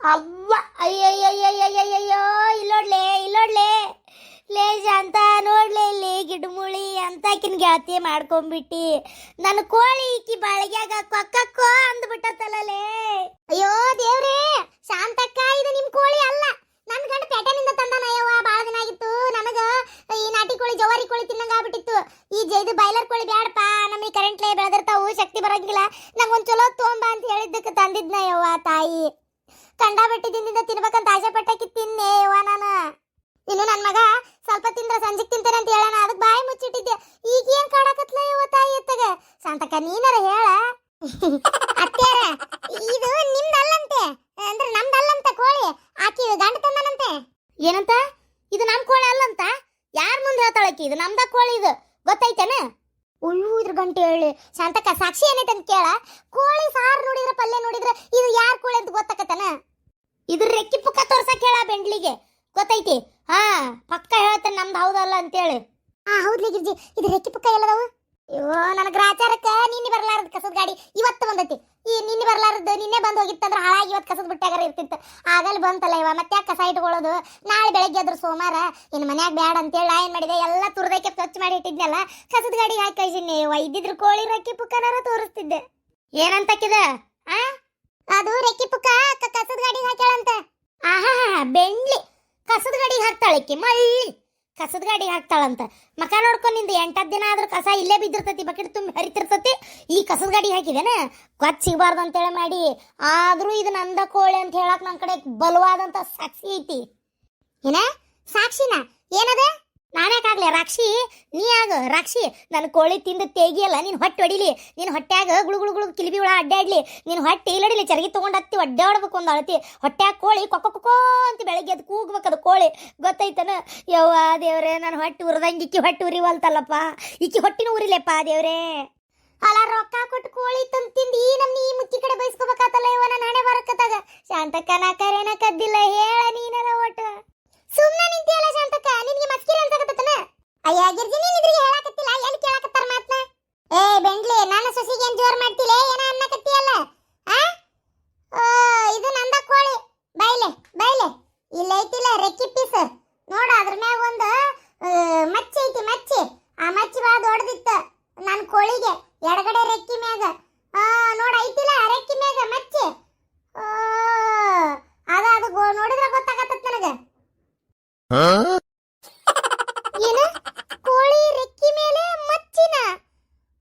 ಅವ್ವ ಅಯ್ಯಯ್ಯಯ್ಯಯ್ಯಯ್ಯಯ್ಯೋ ಇಲ್ಲೋಡ್ಲೆ ಇಲ್ಲೋಡ್ಲೆ ಲೇ ಅಂತ ನೋಡ್ಲೆ ಇಲ್ಲಿ ಗಿಡಮುಳಿ ಅಂತಾಕಿನ ಗ್ಯಾತಿ ಮಾಡ್ಕೊಂಬಿಟ್ಟಿ. ನನ್ನ ಕೋಳಿ ಈಕಿ ಬಾಳಿಗ್ಯಾಗ ಕೊಕ್ಕಕ್ಕೋ ಲೇ ಅಯ್ಯೋ ದೇವ್ರೇ, ಶಾಂತಕ್ಕ, ಇದು ನಿಮ್ ಕೋಳಿ ಅಲ್ಲ ನನ್ ಗಂಡ ಪೇಟೆನಿಂದ ತಂದಾನ ಅಯ್ಯವ್ವ ಬಾಳ ದಿನ ಆಗಿತ್ತು ನನಗ ಈ ನಾಟಿ ಕೋಳಿ ಜವಾರಿ ಕೋಳಿ ತಿನ್ನಂಗ ಆಗ್ಬಿಟ್ಟಿತ್ತು ಈ ಜ- ಇದು ಬಾಯ್ಲರ್ ಕೋಳಿ ಬ್ಯಾಡಪ್ಪ ನಮಗೆ ಕರೆಂಟ್ಲೇ ಬೆಳೆದಿರ್ತಾವು ಶಕ್ತಿ ಬರಂಗಿಲ್ಲ ನಂಗೆ ಒಂದ್ ಚಲೋ ತೊಂಬ ಅಂತ ಹೇಳಿದ್ದಕ್ಕೆ ತಂದಿದ್ನ ಯವ್ವ ತಾಯಿ ಕಂಡಾಬಿಟ್ಟಿ ದಿನದಿಂದ ತಿನ್ಬೇಕಂತ ಆಸೆ ಪಟ್ಟಾಕಿ ತಿನ್ನೆ ಯವ್ವ ನಾನು ಇನ್ನು ನನ್ನ ಮಗ ಸ್ವಲ್ಪ ತಿಂದ್ರ ಸಂಜೆಗ್ ತಿಂತೇನೆ ಅಂತ ಹೇಳೋಣ ಅದಕ್ಕೆ ಬಾಯಿ ಮುಚ್ಚಿಟ್ಟಿದ್ದೆ ಈಗ ಏನ್ ಕಾಡಕತ್ಲ ಯವ್ವ ತಾಯಿ ಎತ್ತಗ ಶಾಂತಕ್ಕ ನೀನಾರ ಹೇಳ. ಅತ್ತೆರ ಇದು ನಿಮ್ದಲ್ಲಂತೆ. ಅಂದ್ರೆ ನಮ್ದಲ್ಲಂತ ಕೋಳಿ. ಆಕಿ ಗಂಡ ತಂದನಂತೆ. ಏನಂತ? ಇದು ನಮ್ ಕೋಳಿ ಅಲ್ಲಂತ? ಯಾರ್ ಮುಂದೆ ಹೇಳ್ತಾಳಕಿ ಇದು ನಮ್ದ ಕೋಳಿ ಇದು. ಗೊತ್ತೈತೇನ ಇದ್ರ ಗಂಟೆ ಹೇಳಿ. ಶಾಂತಕ್ಕ, ಸಾಕ್ಷಿ ಏನೈತೆ ಅಂತ ಕೇಳ. ಕೋಳಿ ಸಾರು ನೋಡಿದ್ರ, ಪಲ್ಯ ನೋಡಿದ್ರ, ಇದು ಯಾರ್ ಕೋಳಿ ಅಂತ ಗೊತ್ತಾಕತ್ತನ? ಇದ್ರ ರೆಕ್ಕಿ ಪುಕ್ಕ ತೋರ್ಸಕ್ ಹೇಳ ಬೆಂಡ್ಲಿಗೆ. ಗೊತ್ತೈತಿ ಹಾ, ಪಕ್ಕ ಹೇಳ್ತಾನೆ, ನಮ್ದು ಹೌದಲ್ಲ ಅಂತೇಳಿ. ಹಾ ಹೌದ್ಲಿ ಗಿರ್ಜಿ. ಇದು ರೆಕ್ಕಿ ಪುಕ್ಕ ಎಲ್ಲದವು? ಅಯ್ಯೋ ನನ್ನ ಗ್ರಾಚಾರಕ್ಕ ನಿನ್ನೆ ಬರಲಾರದ ಕಸದ ಗಾಡಿ, ಇವತ್ತು ಬಂದೈತಿ. ಈ ನಿನ್ನೆ ಬರ್ಲಾರದ್ದು ನಿನ್ನೆ ಬಂದು ಹೋಗಿತ್ತಂದ್ರೆ ಹಾಳಾಗಿ ಇವತ್ತು ಕಸದ ಬಿಟ್ಟಾಗಾರ ಇರ್ತಿತ್ತು. ಆಗಲ್ಲಿ ಬಂತಲ್ಲ ಇವ, ಮತ್ತೆ ಕಸ ಇಟ್ಕೊಳ್ಳೋದು? ನಾಳೆ ಬೆಳಗ್ಗೆ ಆದ್ರೂ ಸೋಮವಾರ ಇನ್ನು ಮನ್ಯಾಗ ಬ್ಯಾಡ ಅಂತೇಳಿ ಏನು ಮಾಡಿದೆ? ಎಲ್ಲ ತುರ್ದಕ್ಕೆ ಸ್ವಚ್ಛ ಮಾಡಿ ಇಟ್ಟಿದ್ನಲ್ಲ, ಕಸದ ಗಾಡಿ ಹಾಕಿ ಕಳ್ಸಿನಿ ಇದ್ದಿದ್ರು ಕೋಳಿ ರೆಕ್ಕಿ ಪುಕ್ಕನಾರ ತೋರಿಸ್ತಿದ್ದೆ. ಏನಂತಕ್ಕಿದ ಆ? ಅದು ರೆಕ್ಕಿ ಪುಕ್ಕ ಕಸದ ಗಾಡಿ ಹಾಕ್ಯಾಳಂತ. ಆಹಾ ಬೆಂಡ್ಲಿ ಕಸದ ಗಾಡಿ ಹಾಕ್ತಾಳಕ್ಕೆ ಮಳ್ಳಿ. ಕಸದ ಗಾಡಿ ಹಾಕ್ತಾಳಂತ. ಮಕ ನೋಡ್ಕೊಂಡು ನಿಂದು ಎಂಟತ್ತು ದಿನ ಆದ್ರೂ ಕಸ ಇಲ್ಲೇ ಬಿದ್ದಿರ್ತತಿ, ಬಕೆಟ್ ತುಂಬಿ ಹರಿತಿರ್ತತಿ, ಈ ಕಸದ ಗಾಡಿ ಹಾಕಿದೇನೆ? ಕೊಚ್ಚ ಸಿಗಬಾರ್ದು ಅಂತೇಳಿ ಮಾಡಿ. ಆದ್ರೂ ಇದು ನಂದ ಕೋಳಿ ಅಂತ ಹೇಳಕ್ ನನ್ನ ಕಡೆ ಬಲವಾದಂತ ಸಾಕ್ಷಿ ಐತಿ. ಏನ? ಸಾಕ್ಷಿನ? ಏನದ? ನಾನ್ಯಾಕಾಗ್ಲಿ ರಾಕ್ಷಿ? ನೀ ಆಗ ರಾಕ್ಷಿ? ನನ್ನ ಕೋಳಿ ತಿಂದು ತೇಗಿಯಲ್ಲ ನೀನು ಹೊಟ್ಟೆ ಹೊಡಿಲಿ. ನಿನ್ನ ಹೊಟ್ಟ್ಯಾಗ ಗುಳು ಗುಳು ಕಿಲಿಬಿ ಹುಳ ಅಡ್ಡಾಡ್ಲಿ ನೀನು ಹೊಟ್ಟೆ ಇಲ್ಲಡಿಲಿ, ಚರಗಿ ತಗೊಂಡು ಹತ್ತಿ ಒಡ್ಡಾಡ್ಬೇಕು ಒಂದು ಅಳತಿ. ಹೊಟ್ಟ್ಯಾಗ ಕೋಳಿ ಕೊಕ್ಕ ಕೊಕ್ಕೋ ಅಂತ ಬೆಳಗ್ಗೆ ಅದು ಕೂಗ್ಬೇಕು ಅದು ಕೋಳಿ. ಗೊತ್ತೈತನ? ಯವ್ವ ದೇವ್ರೆ ನನ್ನ ಹೊಟ್ಟೆ ಉರಿದಂಗೆ ಇಕ್ಕಿ ಹೊಟ್ಟೆ ಉರಿವಲ್ತಲ್ಲಪ್ಪ. ಇಕ್ಕಿ ಹೊಟ್ಟಿನ ಉರಿಲೆಪ್ಪ ದೇವ್ರೇ. ಅಲ್ಲ ರೊಕ್ಕ ಕೊಟ್ಟು ಕೋಳಿ ತಂದು ತಿಂದು ಈ ನಮ್ಮ ಈ ಮುಚ್ಚಿ ಕಡೆ ಬಯಸ್ಕೋಬೇಕಾತಲ್ಲ ಇವ ನನ್ನ ಹಣೆ ಬರಕತ್ತಾಗ. ಶಾಂತಕ್ಕ ನಾ ಕರೆನ ಕದ್ದಿಲ್ಲ ಹೇಳ ನೀನಲ್ಲ ಒಟ್ಟು. ಸುಮ್ಮನೆ ನಿಂತಿಯಲ್ಲ ಅನ್ಸಕತ್ತನ ಅಯ್ಯ ಗಿರ್ಜಿ ನೀನ್ ಇದ್ರಿಗೆ ಹೇಳಕತ್ತಿಲ್ಲ? ಎಲ್ಲಿ ಕೇಳಾಕತ್ತಾರ ಮಾತ್ನ? ಏ, ಬೆಂಡ್ಲಿ, ನಾನು ಸೊಸಿಗೆ ಏನ್ ಜೋರ್ ಮಾಡ್ತಿಲ್ಲ ಏನ ಅನ್ನಕತ್ತಿಯಲ್ಲ? ಆ? ಇದು ನಂದ ಕೋಳಿ. ಬೈಲೆ ಬೈಲೆ. ಇಲ್ಲ ಐತಿಲ್ಲ, ರೆಕ್ಕಿ ಪೀಸ್. ನೋಡ, ಅದ್ರ ಮ್ಯಾಗ ಒಂದು ಮಚ್ಚಿ ಐತಿ, ಮಚ್ಚಿ. ಆ ಮಚ್ಚಿ ಭಾಳ ದೊಡ್ಡದಿತ್ತ ನನ್ನ ಕೋಳಿಗೆ. ಎಡಗಡೆ ರೆಕ್ಕಿ ಮ್ಯಾಗ. ನೋಡ, ಐತಿಲ್ಲ, ರೆಕ್ಕಿ ಮ್ಯಾಗ, ಮಚ್ಚಿ. ಓ, ಅದ, ಅದು ನೋಡಿದ್ರ ಗೊತ್ತಾಗತ್ತ ನನಗೆ ಏನು ಕೋಳಿ ರೆಕ್ಕಿ ಮೇಲೆ ಮಚ್ಚಿನ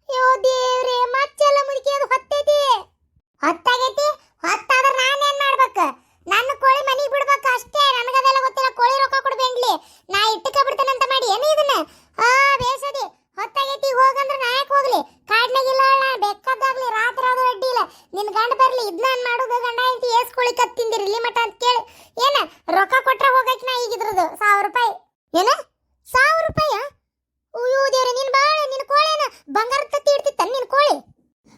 ಯೋ ದೇವ್ರೆ ಮಚ್ಚೆಲ್ಲ ಮುದುಕಿ ಅದು ಹೊತ್ತೈತಿ ಹೊತ್ತಾಗೈತಿ ಹೊತ್ತಾದ್ರ ನಾನೇನ್ ಮಾಡ್ಬೇಕ ನನ್ನ ಕೋಳಿ ಮನಿಗ್ ಬಿಡ್ಬೇಕ ಅಷ್ಟೇ ನನಗದೆಲ್ಲ ಗೊತ್ತಿಲ್ಲ ಕೋಳಿ ರೊಕ್ಕ ಕೊಡ್ಬೇಡ್ಲಿ ನಾ ಇಟ್ಟಕ ಬಿಡ್ತೇನಂತ ಮಾಡಿ ಏನು ಇದನ್ನ ಆ ಬೇಸದಿ ಹೊತ್ತಾಗೈತಿ ಹೋಗಂದ್ರ ನಾ ಯಾಕೆ ಹೋಗ್ಲಿ ಕಾಡ್ನಾಗಿಲ್ಲ ಬೇಕಾದಾಗ್ಲಿ ರಾತ್ರಿ ಆದ್ರೂ ಅಡ್ಡಿ ಇಲ್ಲ ನಿನ್ ಗಂಡ ಬರ್ಲಿ ಇದನ್ನ ಮಾಡೋದು ಗಂಡ ಐತಿ ಏಸ್ ಕೋಳಿ ಕತ್ ತಿಂದಿರಿ ಇಲ್ಲಿ ಮಟ ಅಂತ ಕೇಳಿ ಏನ ರೊಕ್ಕ ಕೊಟ್ರ ಹೋಗಕ್ ನಾ ಈಗ ಇದ್ರದ್ದು ಸಾವಿರ ರೂಪಾಯಿ ಏನ ಸಾವಿರ ರೂಪಾಯ ಅಯ್ಯೋ ದೇವ್ರೆ ನೀನ್ ಬಾಳ ನಿನ್ ಕೋಳಿನ ಬಂಗಾರ ತತ್ತಿ ಇಡ್ತಿತ್ತ ನಿನ್ ಕೋಳಿ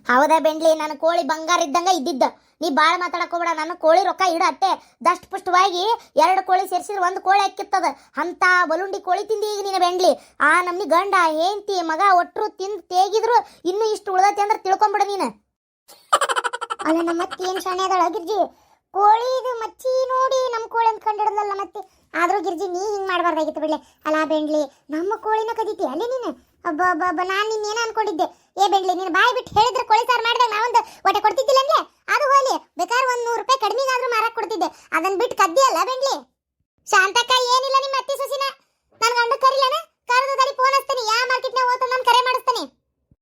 ಹೌದಾ ಬೆಂಡ್ಲಿ? ನನ್ನ ಕೋಳಿ ಬಂಗಾರ ಇದ್ದಂಗ ಇದ್ದಿದ್ದ. ನೀ ಬಾಳ ಮಾತಾಡಕ್ ಹೋಗ್ಬೇಡ. ನನ್ನ ಕೋಳಿ ರೊಕ್ಕ ಇಡ ಅತ್ತೆ ದಷ್ಟ ಪುಷ್ಟವಾಗಿ ಎರಡು ಕೋಳಿ ಸೇರಿಸಿದ್ರೆ ಒಂದು ಕೋಳಿ ಹಾಕಿತ್ತದ. ಅಂತ ಬಲುಂಡಿ ಕೋಳಿ ತಿಂದಿ ಈಗ ನೀನು ಬೆಂಡ್ಲಿ. ಆ ನಮ್ನಿ ಗಂಡ, ಹೆಂಡ್ತಿ, ಮಗ ಒಟ್ಟರು ತಿಂದು ತೇಗಿದ್ರು ಇನ್ನು ಇಷ್ಟು ಉಳ್ದತಿ ಅಂದ್ರೆ ತಿಳ್ಕೊಂಬಿಡ ನೀನು. ಅಲ್ಲ, ನಮ್ಮ ಮತ್ತೆ ಏನು ಶಾಣೆ ಅದಾಳ ಗಿರ್ಜಿ ಮಚ್ಚಿ ನೋಡಿ ನಮ್ಮ ಕೋಳಿ ಅಂತ ಕಂಡಿಡ್ದಲ್ಲ ಮತ್ತೆ. ಆದ್ರೂ ಗಿರ್ಜಿ, ನೀ ಹಿಂಗ್ ಮಾಡಬಾರ್ದಾಗಿತ್ತು ಬಿಡ್ಲೆ. ಅಲ್ಲ ಬೆಂಡ್ಲಿ, ನಮ್ಮ ಕೋಳಿನ ಕದೀತಿ ಅಲ್ಲಿ ನೀನು? ಅಬ್ಬ ಅಬ್ಬ ನಾನು ನಿನ್ನೇನು ಅನ್ಕೊಂಡಿದ್ದೆ. ಏ ಬೆಂಡ್ಲಿ, ನೀನು ಬಾಯಿ ಬಿಟ್ಟು ಹೇಳಿದ್ರೆ ಕೋಳಿ ಸಾರು ಮಾಡಿದಾಗ ನಾವೊಂದು ಹೊಟ್ಟೆ ಕೊಡ್ತಿದ್ದಿಲ್ಲ ಅಂದ್ರೆ? ಅದು ಹೋಲಿ, ಬೇಕಾದ್ರೆ ಒಂದು ನೂರು ರೂಪಾಯಿ ಕಡಿಮೆಗಾದ್ರೂ ಮಾರಕ್ ಕೊಡ್ತಿದ್ದೆ. ಅದನ್ನ ಬಿಟ್ಟು ಕದ್ದಿ ಅಲ್ಲ ಬೆಂಡ್ಲಿ? ಶಾಂತಕ್ಕ ಏನಿಲ್ಲ ನಿಮ್ಮ ಅತ್ತಿ ಸೊಸಿನ? ನನ್ನ ಗಂಡ ಕರಿಲನ? ಕರೆದು ದಾರಿ ಫೋನ್ ಹಚ್ತಾನೆ. ಯಾ ಮಾರ್ಕೆಟ್ನಾಗ ಹೋಗ್ತಾನೆ ನಾನು ಕರೆ ಮಾಡಿಸ್ತಾನೆ.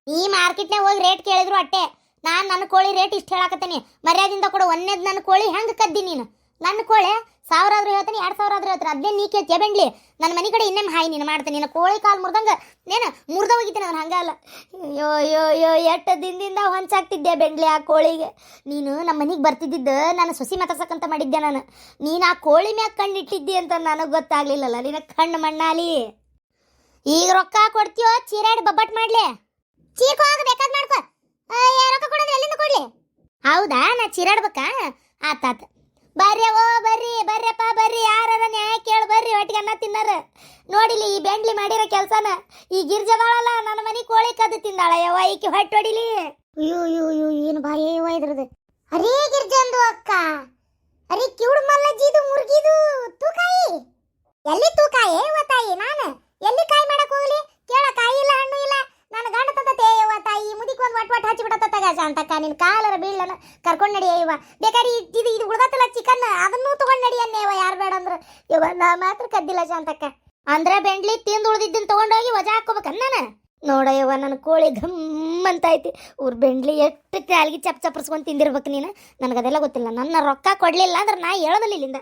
ಈ ಮಾರ್ಕೆಟ್ನಾಗ ಹೋಗಿ ರೇಟ್ ಕೇಳಿದ್ರು ಅಟ್ಟೆ. ನಾನು ನನ್ನ ಕೋಳಿ ರೇಟ್ ಇಷ್ಟು ಹೇಳಾಕತ್ತೀನಿ. ಮರ್ಯಾದಿಂದ ಕೂಡ ಒಂದೇದ್ ನನ್ನ ಕೋಳಿ ಹೆಂಗೆ ಕದ್ದಿ ನೀನು? ನನ್ನ ಕೋಳೆ ಸಾವಿರ ಆದ್ರೂ ಹೇಳ್ತೀನಿ, ಎರಡು ಸಾವಿರ ಆದ್ರೂ ಹೇಳ್ತಾರೆ ಅದೇ ನೀ ಕೇಳ್ತೀಯ? ಬೆಂಡ್ಲಿ ನನ್ನ ಮನೆ ಕಡೆ ಇನ್ನೇನು ಹಾಯ್ ನೀನು ಮಾಡ್ತೀನಿ. ನಿನ್ನ ಕೋಳಿ ಕಾಲು ಮುರ್ದಂಗ, ನೇನು ಮುರ್ದ ಹೋಗಿದ್ದೀನಿ ನಾನು ಹಂಗಲ್ಲ ಯೋ ಯೋ ಯೋ ಎಷ್ಟು ದಿನದಿಂದ ಹೊಂಚಾಗ್ತಿದ್ದೆ ಬೆಂಡ್ಲಿ ಆ ಕೋಳಿಗೆ. ನೀನು ನಮ್ಮ ಮನೆಗೆ ಬರ್ತಿದ್ದಿದ್ದು ನಾನು ಸೊಸಿ ಮಾತಾಡ್ಸಕ್ಕಂತ ಮಾಡಿದ್ದೆ ನಾನು. ನೀನು ಆ ಕೋಳಿ ಮ್ಯಾಗ ಕಣ್ಣು ಇಟ್ಟಿದ್ದಿ ಅಂತ ನನಗೆ ಗೊತ್ತಾಗ್ಲಿಲ್ಲಲ್ಲ, ನಿನ್ನ ಕಣ್ಣು ಮಣ್ಣಾಲಿ. ಈಗ ರೊಕ್ಕ ಕೊಡ್ತೀಯೋ, ಚೀರಾಡಿ ಬಬ್ಬಟ್ ಮಾಡ್ಲಿ. ಚೀರ್ಕೋ ಆಗ ಬೇಕಾದ್ ಮಾಡ್ಕೋ. ರೊಕ್ಕ ಕೊಡೋದು ಎಲ್ಲಿಂದ ಕೊಡ್ಲಿ? ಹೌದಾ, ನಾ ಚೀರಾಡ್ಬೇಕಾ? ಆತಾತ ಬರ್ಯವ ಬರ್ರಿ, ಬರ್ರಪ್ಪ, ಬರ್ರಿ. ಯಾರ ನ್ಯಾಯ ಕೇಳಿ ಬರ್ರಿ, ಒಟ್ಟಿಗೆ ಅನ್ನ ತಿನ್ನರ. ನೋಡಿಲಿ ಈ ಬೆಂಡ್ಲಿ ಮಾಡಿರೋ ಕೆಲಸನ, ಈ ಗಿರ್ಜದಾಳಲ್ಲ ನನ್ನ ಮನೆ ಕೋಳಿ ಕದ್ದು ತಿಂದಾಳ ಯವ್ವ ಈಕೆ ಹೊಟ್ಟೆ ಹೊಡಿಲಿ. ಅಯ್ಯೋ ಅಯ್ಯೋ ಅಯ್ಯೋ, ಏನು ಬಾಯ ಯವ್ವ ಇದ್ರದು ಅರೇ ಗಿರ್ಜಂದು ಅಕ್ಕ, ಅರೇ ಕಿವುಡು ಮಲ್ಲಜ್ಜಿದು ಮುರ್ಗಿದು, ತೂಕಾಯಿ. ಎಲ್ಲಿ ತೂಕಾಯಿ ಓ ತಾಯಿ, ನಾನು? ಇವ ಬೇಕಾದ್ರೆ ಇದು ಇದು ಉಳ್ದತ್ತಲ್ಲ ಚಿಕನ್ ಅದನ್ನೂ ತಗೊಂಡು ನಡಿ ಅನ್ನೇವ ಯಾರು ಬೇಡ ಅಂದ್ರೆ. ಇವ ನಾ ಮಾತ್ರ ಕದ್ದಿಲ್ಲ ಶಾಂತಕ್ಕ ಅಂದ್ರೆ ಬೆಂಡ್ಲಿ ತಿಂದು ಉಳ್ದಿದ್ದನ್ನ ತಗೊಂಡೋಗಿ ವಜಾ ಹಾಕೋಬೇಕನ್ನ ನಾನು ನೋಡ ನನ್ನ ಕೋಳಿ ಘಮ್ ಅಂತ ಐತಿ ಊರ್ ಬೆಂಡ್ಲಿ ಎಷ್ಟು ಕಾಲ್ಗಿ ಚಪ್ ಚಪ್ಪರ್ಸ್ಕೊಂಡು ತಿಂದಿರ್ಬೇಕು ನೀನು? ನನಗೆ ಅದೆಲ್ಲ ಗೊತ್ತಿಲ್ಲ. ನನ್ನ ರೊಕ್ಕ ಕೊಡಲಿಲ್ಲ ಅಂದ್ರೆ ನಾ ಹೇಳೋದಿಲ್ಲ ಇಲ್ಲಿಂದ.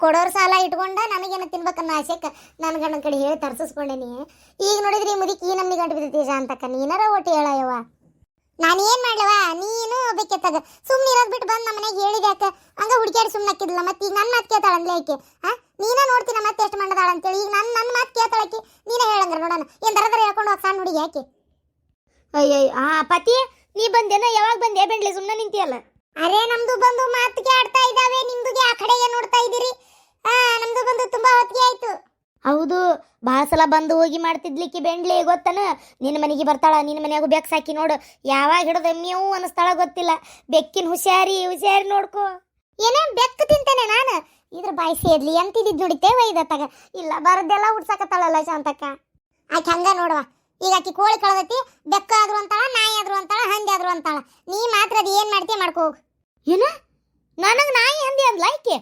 ಕೊಡೋರು ಸಾಲ ಇಟ್ಕೊಂಡ ನನಗೇನ ತಿನ್ಬೇಕನ್ನ ಆಸೆಕ್ಕ ನನ್ನ ಗಂಡನ ಕಡೆ ಹೇಳಿ ತರ್ಸಿಸ್ಕೊಂಡೇನಿ ಈಗ ನೋಡಿದ್ರಿ ಮುದುಕಿ ಈ ನಮ್ನಿ ಗಂಟು ಬಿದ್ದೈತಿ ಶಾಂತಕ್ಕ ನೀನಾರ ಒಟ್ಟು ನಾನು ಏನ್ ಮಾಡ್ಲವ ನೀನು ಬೇಕೆತ್ತಾಗ ಸುಮ್ಮನೆ ಇರೋದ್ ಬಿಟ್ಟು ಬಂದು ನಮ್ಮನೆಗೆ ಹೇಳಿದ ಹೇಳಿದ್ಯಾಕ ಹಂಗ ಹುಡುಕ್ಯಾಡಿ ಸುಮ್ಮನೆ ಹಾಕಿದ್ಲ ಮತ್ತೆ ಈಗ ನನ್ನ ಮಾತು ಕೇಳ್ತಾಳಂದ್ಲೆ ಆಕೆ ಹಾ? ನೀನ ನೋಡ್ತೀನಿ ಮತ್ತೆ ಎಷ್ಟು ಮಾಡದಾಳ ಅಂತೇಳಿ ಈಗ ನನ್ನ ನನ್ನ ಮಾತು ಕೇಳ್ತಾಳಕ್ಕೆ. ನೀನೇ ಹೇಳಂಗ್ರ ನೋಡೋಣ. ಏನ್ ದರ ದರ ಹೇಳ್ಕೊಂಡು ಹೋಗಿ ಸಣ್ಣ ಹುಡುಗಿ ಯಾಕೆ? ಅಯ್ಯಯ್ಯ ಆ ಪತಿ ನೀ ಬಂದೇನ? ಯಾವಾಗ ಬಂದೆ? ಬೆಂಡ್ಲಿ ಸುಮ್ಮನೆ ನಿಂತಿಯಲ್ಲ? ಅರೆ ನಮ್ದು ಬಂದು ಮಾತಿಗೆ ಆಡ್ತಾ ಇದ್ದಾವೆ. ನಿಮ್ದುಗೆ ಆ ಕಡೆಗೆ ನೋಡ್ತಾ ಇದ್ದೀರಿ. ಆ ನಮ್ದು ಬಂದು ತುಂಬಾ ಹೊತ್ತಿಗೆ ಆಯ್ತು. ಹೌದು ಭಾಳ ಸಲ ಬಂದು ಹೋಗಿ ಮಾಡ್ತಿದ್ಲಿಕ್ಕೆ ಬೆಂಡ್ಲಿ, ಗೊತ್ತನ? ನಿನ್ನ ಮನೆಗೆ ಬರ್ತಾಳ ನಿನ್ನ ಮನೆಯಾಗು ಬೆಕ್ ಸಾಕಿ ನೋಡು. ಯಾವಾಗ ಹಿಡಿದು ಎಮ್ಮಿಯವು ಅನ್ನಿಸ್ತಾಳ ಗೊತ್ತಿಲ್ಲ. ಬೆಕ್ಕಿನ ಹುಷಾರಿ ಹುಷಾರಿ ನೋಡ್ಕೋ. ಏನೇ ಬೆಕ್ಕು ತಿಂತೇನೆ ನಾನು? ಇದ್ರ ಬಾಯಿ ಸೇರ್ಲಿ ಅಂತಿದ್ದು ನೋಡಿತೇ ಒಯ್ದತ್ತಾಗ ಇಲ್ಲ, ಬರದ್ದೆಲ್ಲ ಉಡ್ಸಕತ್ತಾಳಲ್ಲ ಶಾಂತಕ್ಕ. ಆಕೆ ಹಂಗ ನೋಡುವ. ಈಗ ಆಕೆ ಕೋಳಿ ಕಳದತಿ, ಬೆಕ್ಕ ಆದ್ರು ಅಂತಾಳ, ನಾಯಿ ಆದ್ರು ಅಂತಾಳ, ಹಂದಿ ಆದ್ರು ಅಂತಾಳ. ನೀ ಮಾತ್ರ ಅದು ಏನು ಮಾಡ್ತೀಯ ಮಾಡ್ಕೋ ಏನ? ನನಗೆ ನಾಯಿ, ಹಂದಿ ಅಂದ್ಲ ಈಕೆ?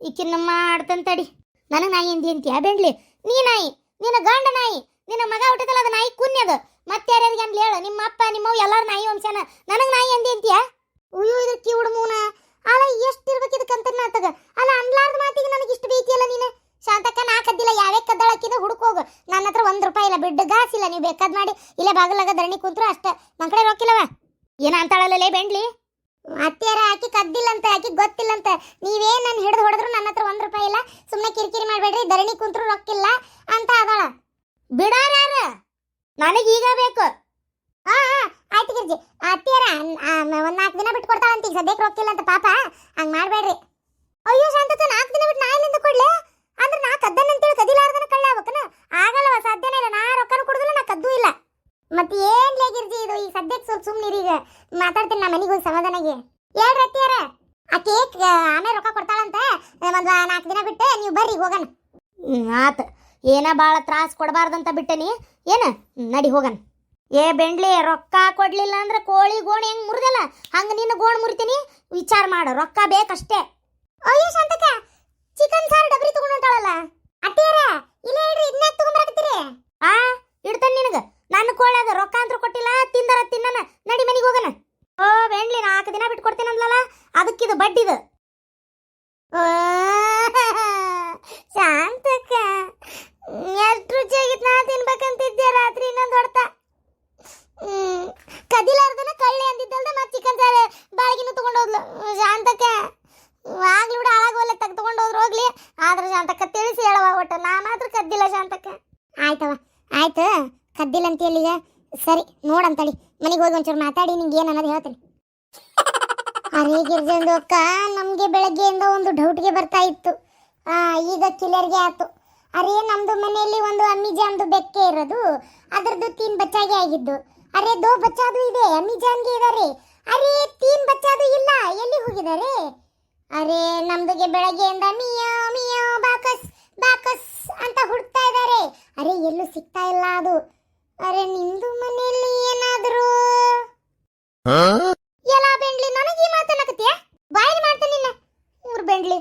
ಈಕಿನ ಮಾಡ್ತಂತಡಿ ನನಗ್ ನಾಯಿ ಅಂದಿ ಅಂತೀಯ? ಬೆಂಡ್ಲಿ, ನೀ ನಾಯಿ, ನಿನ್ನ ಗಂಡ ನಾಯಿ, ನಿನ್ನ ಮಗ ಹುಟ್ಟದಲ್ಲ ಅದು ನಾಯಿ ಕುನ್ಯದ? ಮತ್ತೆ ಯಾರ್ಯಾರಿಗೆ ಅಂದ್ಲಿ ಹೇಳು? ನಿಮ್ಮ ಅಪ್ಪ ನಿಮ್ಮವ್ ಎಲ್ಲಾರ ನಾಯಿ ವಂಶನ. ನನಗೆ ನಾಯಿ ಎಂದೆ ಅಂತೀಯ? ಉಯ್ಯೋ ಇದ್ರ ಕಿವುಡ್ ಮೂನ. ಅಲ್ಲ, ಎಷ್ಟು ಇರ್ಬೇಕು ಇದಕ್ಕಂತ ನಾತಗ ಅಲ್ಲ, ಅನ್ಲಾರ್ದ ಮಾತಿಗೆ ನನಗೆ ಇಷ್ಟು ಬೇಕಿಯಲ್ಲ ನೀನು. ಶಾಂತಕ್ಕ, ನಾ ಕದ್ದಿಲ್ಲ ಯಾವೇ ಕದ್ದಾಳಕ್ಕಿದ? ಹುಡುಕೋಗು ನನ್ನ ಹತ್ರ ಒಂದು ರೂಪಾಯಿ ಇಲ್ಲ. ಬಿಡ್ಡು ಗಾಸಿಲ್ಲ ನೀವು ಬೇಕಾದ್ ಮಾಡಿ. ಇಲ್ಲೇ ಬಾಗಲಾಗ ಧರಣಿ ಕುಂತ್ರು ಅಷ್ಟೇ. ನನ್ನ ಕಡೆ ರೊಕ್ಕಿಲ್ಲವ? ಏನ ಅಂತಾಳಲ್ಲೇ ಬೆಂಡ್ಲಿ? ಅತ್ತೆಯರ ಆಕಿ ಕದ್ದಿಲ್ಲ ಅಂತ ಆಕಿ ಗೊತ್ತಿಲ್ಲ ಅಂತ ನೀವೇ ನನ್ನ ಹಿಡಿದು ಹೊಡೆದ್ರು ನನ್ನ ಹತ್ರ ಒಂದು ರೂಪಾಯಿ ಇಲ್ಲ. ಸುಮ್ಮನೆ ಕಿರಿಕಿರಿ ಮಾಡಬೇಡ್ರಿ ಧರಣಿ ಕುಂತ್ರು ರೊಕ್ಕಿಲ್ಲ ಅಂತ ಅದಾಳ ಬಿಡಾರ ನನಗೆ ಈಗ ಬೇಕು. ಹಾ ಹಾ, ಆಯ್ತು ಗಿರ್ಜಿ ಅತ್ತಿಯರ ಒಂದು ನಾಲ್ಕು ದಿನ ಬಿಟ್ಟು ಕೊಡ್ತಾಳಂತ ಈಗ ಸದ್ಯಕ್ಕೆ ರೊಕ್ಕಿಲ್ಲ ಅಂತ ಪಾಪ. ಹಂಗೆ ಮಾಡಬೇಡ್ರಿ. ಅಯ್ಯೋ ಶಾಂತತ ನಾಲ್ಕು ದಿನ ಬಿಟ್ಟು ನಾ ಇಲ್ಲಿಂದ ಕೊಡ್ಲೆ? ಅಂದ್ರೆ ನಾ ಕದ್ದನ್ ಅಂತೇಳಿ ಕದಿಲಾರ್ದನ ಕಳ್ಳ ಆಗ್ಬೇಕನ ಆಗಲ್ಲವ ಸಾಧ್ಯನೇ ಇಲ್ಲ. ನಾ ರೊಕ್ಕನ ಕೊಡುದಿಲ್ಲ ನಾ ಕದ್ದು ಇಲ್ಲ. ಮತ್ತೆ ಏನ್ ಗಿರ್ಜಿ ಇದು ಈ ಸದ್ಯಕ್ಕೆ ಸ್ವಲ್ಪ ಈಗ. ಮಾತಾಡ್ತೀನಿ ನಾ ಮನೆಗೆ ಹೋಗಿ ಸಮಾಧಾನಾಗಿ. ಹೇಳ್ರಿ ಅತ್ತಿಯರ. ಆ ಕೇಕ್ ಆಮೇಲೆ ರೊಕ್ಕ ಕೊಡ್ತಾಳಂತ ಒಂದು ನಾಲ್ಕು ದಿನ ಬಿಟ್ಟು ನೀವು ಬರ್ರಿ ಹೋಗಣ. ಆತ. ಏನ ಭಾಳ ತ್ರಾಸ ಕೊಡಬಾರ್ದಂತ ಬಿಟ್ಟನಿ ಏನು? ನಡಿ ಹೋಗಣ. ಏ ಬೆಂಡ್ಲಿ ರೊಕ್ಕ ಕೊಡ್ಲಿಲ್ಲ ಅಂದ್ರೆ ಕೋಳಿ ಗೋಣಿ ಹೆಂಗ್ ಮುರಿದಲ್ಲ? ಹಂಗ ನಿನ್ನ ಗೋಣ ಮುರಿತೀನಿ? ವಿಚಾರ ಮಾಡು ರೊಕ್ಕ ಬೇಕಷ್ಟೇ. ಅಯ್ಯೋ ಶಾಂತಕ ಚಿಕನ್ ಸಾರು ಡಬ್ರಿ ತಗೊಂಡ್ ಹೊಂಟಾಳಲ್ಲ. ಅಟ್ಟಿಯಾರ ಇಲ್ಲ ಹೇಳ್ರಿ ಇದನ್ನ ತಗೊಂಡ್ಬರಕತ್ತೀರಿ ಆ ಇಡ್ತಾನೆ ನಿನಗ. ನನ್ನ ಕೋಳಿ ಅದ ರೊಕ್ಕ ಅಂತ ಕೊಟ್ಟಿಲ್ಲ, ತಿಂದರ ತಿನ್ನನ, ನಡಿ ಮನೆಗೆ ಹೋಗನ. ಓ, ಬೆಂಡ್ಲಿ, ನಾಲ್ಕು ದಿನ ಬಿಟ್ಟು ಕೊಡ್ತೀನಂದ್ಲಲ್ಲ ಅದಕ್ಕಿದು ಬಡ್ಡಿದು. ಶಾಂತಕ್ಕ, ಎಷ್ಟು ರುಚಿಯಾಗಿತ್ತು ನಾ ತಿನ್ಬೇಕಂತಿದ್ದೆ ರಾತ್ರಿ ಇನ್ನೊಂದು ಹೊಡ್ತ. ಕದಿಲಾರ್ದನ ಕಳ್ಳಿ ಅಂದಿದ್ದಲ್ದ ಮತ್ತೆ ಚಿಕನ್ ಸಾರು ತಗೊಂಡು ಹೋದ್ಲು ಶಾಂತಕ್ಕ, ಆಗ್ಲಿ ಬಿಡ ಹಾಳಾಗೋಲ್ಲ ತಗ ತಗೊಂಡೋದ್ರು ಹೋಗ್ಲಿ. ಆದ್ರೆ ಶಾಂತಕ್ಕ ತಿಳಿಸಿ ಹೇಳವ ಒಟ್ಟು. ನಾ ಮಾತ್ರ ಕದ್ದಿಲ್ಲ ಶಾಂತಕ್ಕ. ಆಯ್ತವ ಆಯ್ತು. ಕದ್ದಿಲ್ಲ ಅಂತ ಈಗ ಸರಿ ನೋಡಂತಳಿ ಮನೆಗೆ ಹೋಗಿ ಒಂಚೂರು ಮಾತಾಡಿ ನಿಂಗೆ ಏನು ಅನ್ನೋದು ಹೇಳ್ತೀನಿ. ಅರೆ ಗಿರ್ಜಂದು ಅಕ್ಕ ನಮಗೆ ಬೆಳಗ್ಗೆಯಿಂದ ಒಂದು ಡೌಟ್ಗೆ ಬರ್ತಾ ಇತ್ತು. ಈಗ ಕಿಲರ್ಗೆ ಆಯ್ತು. ಅರೆ ನಮ್ಮದು ಮನೆಯಲ್ಲಿ ಒಂದು ಅಮ್ಮಿಜಾನ್ದು ಬೆಕ್ಕೆ ಇರೋದು. ಅದರದ್ದು ತೀನ್ ಬಚ್ಚಾಗೆ ಆಗಿದ್ದು. ಅರೆ ದೋ ಬಚ್ಚಾದು ಇದೆ ಅಮ್ಮಿಜಾನ್ಗೆ ಇದಾರೆ. ಅರೆ ತೀನ್ ಬಚ್ಚಾದು ಇಲ್ಲ ಎಲ್ಲಿ ಹೋಗಿದ್ದಾರೆ ಅರೆ ನಮ್ದುಗೆ ಬೆಳಗ್ಗೆಯಿಂದ ಮಿಯೋ ಮಿಯೋ ಬಾಕಸ್ ಬಾಕಸ್ ಅಂತ ಹುಡ್ತಾ ಇದ್ದಾರೆ ಅರೆ ಎಲ್ಲೂ ಸಿಗ್ತಾ ಇಲ್ಲ ಅದು. ಅರೆ ನಿಮ್ದು ಮನೆಯಲ್ಲಿ ಏನಾದರೂ? ಎಲ್ಲ ಬೆಂಡ್ಲಿ ನನಗೆ ಈ ಮಾತನ್ನಕತ್ತೀಯ? ಬಾಯಲ್ಲಿ ಮಾಡ್ತೇನೆ ನಿನ್ನ. ಊರ್ ಬೆಂಡ್ಲಿ.